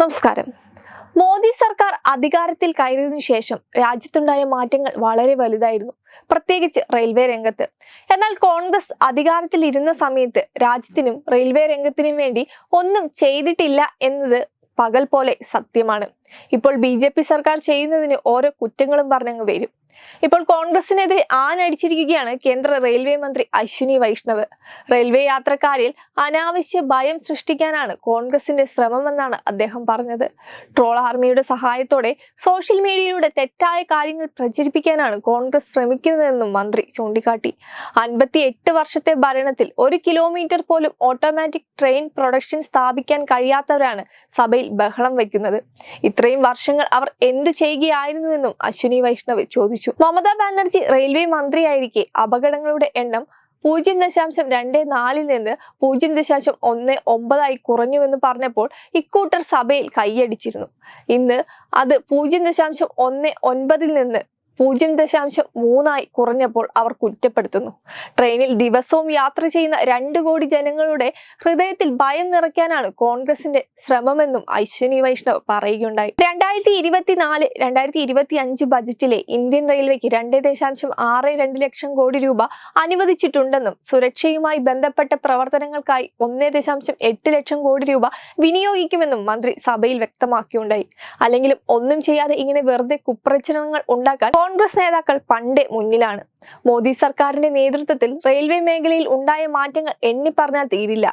നമസ്കാരം. മോദി സർക്കാർ അധികാരത്തിൽ കയറിയതിനു ശേഷം രാജ്യത്തുണ്ടായ മാറ്റങ്ങൾ വളരെ വലുതായിരുന്നു പ്രത്യേകിച്ച് റെയിൽവേ രംഗത്ത്. എന്നാൽ കോൺഗ്രസ് അധികാരത്തിൽ ഇരുന്ന സമയത്ത് രാജ്യത്തിനും റെയിൽവേ രംഗത്തിനും വേണ്ടി ഒന്നും ചെയ്തിട്ടില്ല എന്നത് പകൽ പോലെ സത്യമാണ്. ഇപ്പോൾ ബി സർക്കാർ ചെയ്യുന്നതിന് ഓരോ കുറ്റങ്ങളും പറഞ്ഞങ്ങ് വരും. ഇപ്പോൾ കോൺഗ്രസിനെതിരെ ആനടിച്ചിരിക്കുകയാണ് കേന്ദ്ര റെയിൽവേ മന്ത്രി അശ്വിനി വൈഷ്ണവ്. റെയിൽവേ യാത്രക്കാരിൽ അനാവശ്യ ഭയം സൃഷ്ടിക്കാനാണ് കോൺഗ്രസിന്റെ ശ്രമമെന്നാണ് അദ്ദേഹം പറഞ്ഞത്. ട്രോൾ ആർമിയുടെ സഹായത്തോടെ സോഷ്യൽ മീഡിയയിലൂടെ തെറ്റായ കാര്യങ്ങൾ പ്രചരിപ്പിക്കാനാണ് കോൺഗ്രസ് ശ്രമിക്കുന്നതെന്നും മന്ത്രി ചൂണ്ടിക്കാട്ടി. അൻപത്തി എട്ട് വർഷത്തെ ഭരണത്തിൽ ഒരു കിലോമീറ്റർ പോലും ഓട്ടോമാറ്റിക് ട്രെയിൻ പ്രൊഡക്ഷൻ സ്ഥാപിക്കാൻ കഴിയാത്തവരാണ് സഭയിൽ ബഹളം വയ്ക്കുന്നത് ഇത്രയും വർഷങ്ങൾ അവർ എന്തു ചെയ്യുകയായിരുന്നുവെന്നും അശ്വിനി വൈഷ്ണവ് ചോദിച്ചു. മമതാ ബാനർജി റെയിൽവേ മന്ത്രിയായിരിക്കെ. അപകടങ്ങളുടെ എണ്ണം പൂജ്യം ദശാംശം രണ്ട് നാലിൽ നിന്ന് പൂജ്യം ദശാംശം ഒന്ന് ഒമ്പതായി കുറഞ്ഞുവെന്ന് പറഞ്ഞപ്പോൾ ഇക്കൂട്ടർ സഭയിൽ കൈയടിച്ചിരുന്നു. ഇന്ന് അത് പൂജ്യം ദശാംശം ഒന്ന് ഒൻപതിൽ നിന്ന് പൂജ്യം ദശാംശം മൂന്നായി കുറഞ്ഞപ്പോൾ അവർ കുറ്റപ്പെടുത്തുന്നു. ട്രെയിനിൽ ദിവസവും യാത്ര ചെയ്യുന്ന രണ്ട് കോടി ജനങ്ങളുടെ ഹൃദയത്തിൽ ഭയം നിറയ്ക്കാനാണ് കോൺഗ്രസിന്റെ ശ്രമമെന്നും അശ്വിനി വൈഷ്ണവ് പറയുകയുണ്ടായി. രണ്ടായിരത്തി ഇരുപത്തിനാല് രണ്ടായിരത്തി ഇരുപത്തി അഞ്ച് ബജറ്റിലെ ഇന്ത്യൻ റെയിൽവേക്ക് രണ്ട് ദശാംശം ആറ് രണ്ട് ലക്ഷം കോടി രൂപ അനുവദിച്ചിട്ടുണ്ടെന്നും സുരക്ഷയുമായി ബന്ധപ്പെട്ട പ്രവർത്തനങ്ങൾക്കായി ഒന്ന് ദശാംശം എട്ട് ലക്ഷം കോടി രൂപ വിനിയോഗിക്കുമെന്നും മന്ത്രി സഭയിൽ വ്യക്തമാക്കിയുണ്ടായി. അല്ലെങ്കിലും ഒന്നും ചെയ്യാതെ ഇങ്ങനെ വെറുതെ കുപ്രചരണങ്ങൾ ഉണ്ടാക്കാൻ കോൺഗ്രസ് നേതാക്കൾ പണ്ടേ മുന്നിലാണ്. മോദി സർക്കാരിന്റെ നേതൃത്വത്തിൽ റെയിൽവേ മേഖലയിൽ ഉണ്ടായ മാറ്റങ്ങൾ എണ്ണിപ്പറഞ്ഞാൽ തീരില്ല.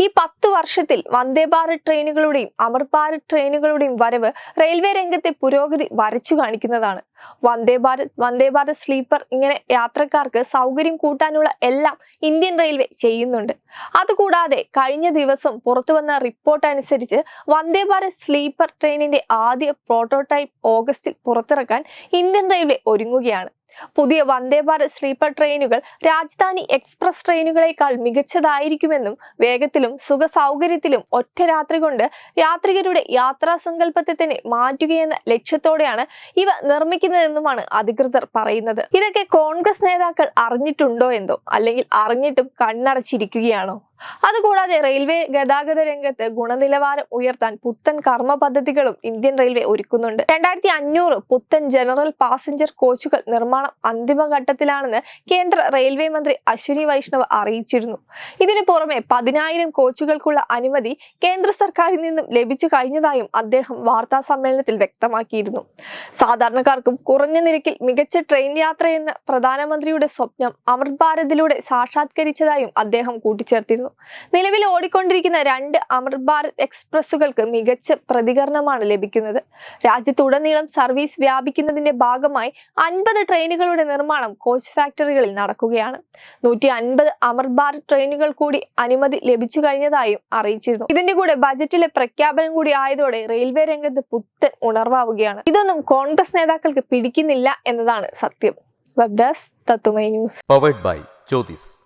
ഈ പത്ത് വർഷത്തിൽ വന്ദേ ഭാരത് ട്രെയിനുകളുടെയും അമർ ഭാരത് ട്രെയിനുകളുടെയും വരവ് റെയിൽവേ രംഗത്തെ പുരോഗതി വരച്ചു കാണിക്കുന്നതാണ്. വന്ദേ ഭാരത് വന്ദേ ഭാരത് സ്ലീപ്പർ ഇങ്ങനെ യാത്രക്കാർക്ക് സൗകര്യം കൂട്ടാനുള്ള എല്ലാം ഇന്ത്യൻ റെയിൽവേ ചെയ്യുന്നുണ്ട്. അതുകൂടാതെ കഴിഞ്ഞ ദിവസം പുറത്തു വന്ന റിപ്പോർട്ട് അനുസരിച്ച് വന്ദേ ഭാരത് സ്ലീപ്പർ ട്രെയിനിന്റെ ആദ്യ പ്രോട്ടോടൈപ്പ് ഓഗസ്റ്റിൽ പുറത്തിറക്കാൻ ഇന്ത്യൻ റെയിൽവേ ഒരുങ്ങുകയാണ്. പുതിയ വന്ദേ ഭാരത് സ്ലീപ്പർ ട്രെയിനുകൾ രാജധാനി എക്സ്പ്രസ് ട്രെയിനുകളേക്കാൾ മികച്ചതായിരിക്കുമെന്നും വേഗത്തിലും സുഖ സൗകര്യത്തിലും ഒറ്റ രാത്രി കൊണ്ട് യാത്രികരുടെ യാത്രാ സങ്കല്പത്തെ തന്നെ മാറ്റുകയെന്ന ലക്ഷ്യത്തോടെയാണ് ഇവ നിർമ്മിക്കുന്നതെന്നുമാണ് അധികൃതർ പറയുന്നത്. ഇതൊക്കെ കോൺഗ്രസ് നേതാക്കൾ അറിഞ്ഞിട്ടുണ്ടോ എന്തോ? അല്ലെങ്കിൽ അറിഞ്ഞിട്ടും കണ്ണടച്ചിരിക്കുകയാണോ? അതുകൂടാതെ റെയിൽവേ ഗതാഗത രംഗത്ത് ഗുണനിലവാരം ഉയർത്താൻ പുത്തൻ കർമ്മ പദ്ധതികളും ഇന്ത്യൻ റെയിൽവേ ഒരുക്കുന്നുണ്ട്. രണ്ടായിരത്തി അഞ്ഞൂറ് പുത്തൻ ജനറൽ പാസഞ്ചർ കോച്ചുകൾ നിർമ്മാണം അന്തിമഘട്ടത്തിലാണെന്ന് കേന്ദ്ര റെയിൽവേ മന്ത്രി അശ്വിനി വൈഷ്ണവ് അറിയിച്ചിരുന്നു. ഇതിനു പുറമെ പതിനായിരം കോച്ചുകൾക്കുള്ള അനുമതി കേന്ദ്ര സർക്കാരിൽ നിന്നും ലഭിച്ചു കഴിഞ്ഞതായും അദ്ദേഹം വാർത്താ സമ്മേളനത്തിൽ വ്യക്തമാക്കിയിരുന്നു. സാധാരണക്കാർക്കും കുറഞ്ഞ നിരക്കിൽ മികച്ച ട്രെയിൻ യാത്ര എന്ന പ്രധാനമന്ത്രിയുടെ സ്വപ്നം അമൃത് ഭാരതിലൂടെ സാക്ഷാത്കരിച്ചതായും അദ്ദേഹം കൂട്ടിച്ചേർത്തിരുന്നു. നിലവിൽ ഓടിക്കൊണ്ടിരിക്കുന്ന രണ്ട് അമൃത് ഭാരത് എക്സ്പ്രസുകൾക്ക് മികച്ച പ്രതികരണമാണ് ലഭിക്കുന്നത്. രാജ്യത്തുടനീളം സർവീസ് വ്യാപിക്കുന്നതിന്റെ ഭാഗമായി അൻപത് ട്രെയിനുകളുടെ നിർമ്മാണം കോച്ച് ഫാക്ടറികളിൽ നടക്കുകയാണ്. നൂറ്റി അൻപത് അമൃത് ഭാരത് ട്രെയിനുകൾ കൂടി അനുമതി ലഭിച്ചു കഴിഞ്ഞതായും അറിയിച്ചിരുന്നു. ഇതിന്റെ കൂടെ ബജറ്റിലെ പ്രഖ്യാപനം കൂടി ആയതോടെ റെയിൽവേ രംഗത്ത് പുത്തൻ ഉണർവാവുകയാണ്. ഇതൊന്നും കോൺഗ്രസ് നേതാക്കൾക്ക് പിടിക്കുന്നില്ല എന്നതാണ് സത്യം. വെബ് തത്തുമൈ news. Powered by Jyothis.